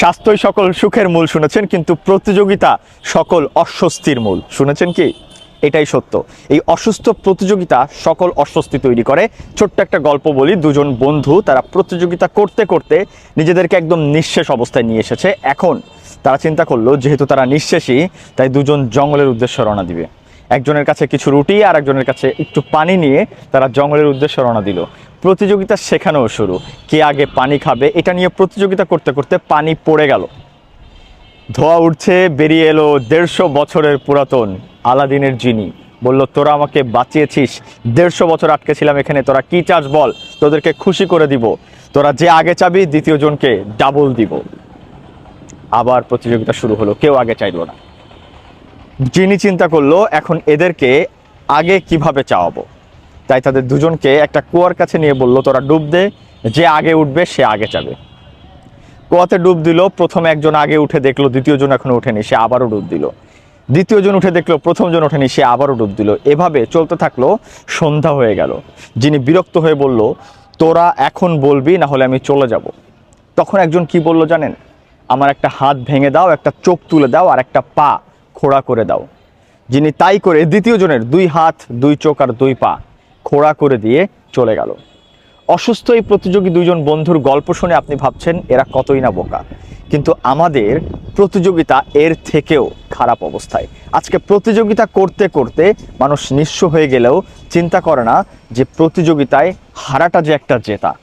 স্বাস্থ্যই সকল সুখের মূল শুনেছেন, কিন্তু প্রতিযোগিতা সকল অস্বস্তির মূল। শুনেছেন কি? এটাই সত্য। এই অসুস্থ প্রতিযোগিতা সকল অস্বস্তি তৈরি করে। ছোট্ট একটা গল্প বলি, দুজন বন্ধু, তারা প্রতিযোগিতা করতে করতে নিজেদেরকে একদম নিঃশেষ অবস্থায় নিয়ে এসেছে। এখন তারা চিন্তা করল, যেহেতু তারা নিঃশেষই, তাই দুজন জঙ্গলের উদ্দেশ্যে রওনা দিবে। একজনের কাছে কিছু রুটি আর একজনের কাছে একটু পানি নিয়ে তারা জঙ্গলের উদ্দেশ্যে রওনা দিল। প্রতিযোগিতা শেখানো শুরু। কে আগে পানি খাবে, এটা নিয়ে প্রতিযোগিতা করতে করতে পানি পড়ে গেল। ধোয়া উঠছে, বেরিয়ে এলো দেড়শো বছরের পুরাতন আলাদিনের জিনি। বলল, তোরা আমাকে বাঁচিয়েছিস। দেড়শো বছর আটকে ছিলাম এখানে, তোরা কি চাস বল? তোদেরকে খুশি করে দিব। তোরা যে আগে চাবি, দ্বিতীয় জনকে ডাবল দিব। আবার প্রতিযোগিতা শুরু হলো, কেউ আগে চাইলো না। যিনি চিন্তা করল, এখন এদেরকে আগে কীভাবে চাওয়াবো? তাই তাদের দুজনকে একটা কুয়ার কাছে নিয়ে বলল, তোরা ডুব দে, যে আগে উঠবে সে আগে যাবে। কুয়াতে ডুব দিল, প্রথমে একজন আগে উঠে দেখল দ্বিতীয় জন এখনও ওঠেনি, সে আবারও ডুব দিল। দ্বিতীয় জন উঠে দেখল প্রথম জন ওঠেনি, সে আবারও ডুব দিল। এভাবে চলতে থাকল, সন্ধ্যা হয়ে গেল। যিনি বিরক্ত হয়ে বলল, তোরা এখন বলবি, না হলে আমি চলে যাব। তখন একজন কি বলল জানেন? আমার একটা হাত ভেঙে দাও, একটা চোখ তুলে দাও, আর একটা পা খোড়া করে দাও। যিনি তাই করে দ্বিতীয় জনের দুই হাত, দুই চোখ আর দুই পা খোড়া করে দিয়ে চলে গেল। অসুস্থ এই প্রতিযোগী দুইজন বন্ধুর গল্প শুনে আপনি ভাবছেন, এরা কতই না বোকা। কিন্তু আমাদের প্রতিযোগিতা এর থেকেও খারাপ অবস্থায়। আজকে প্রতিযোগিতা করতে করতে মানুষ নিঃস্ব হয়ে গেলেও চিন্তা করে না যে প্রতিযোগিতায় হারাটা যে একটা জেতা।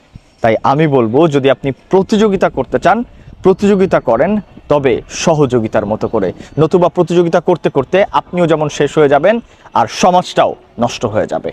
তাই আমি বলব, যদি আপনি প্রতিযোগিতা করতে চান, প্রতিযোগিতা করেন, তবে সহযোগিতার মতো করে। নতুবা প্রতিযোগিতা করতে করতে আপনিও যেমন শেষ হয়ে যাবেন, আর সমাজটাও নষ্ট হয়ে যাবে।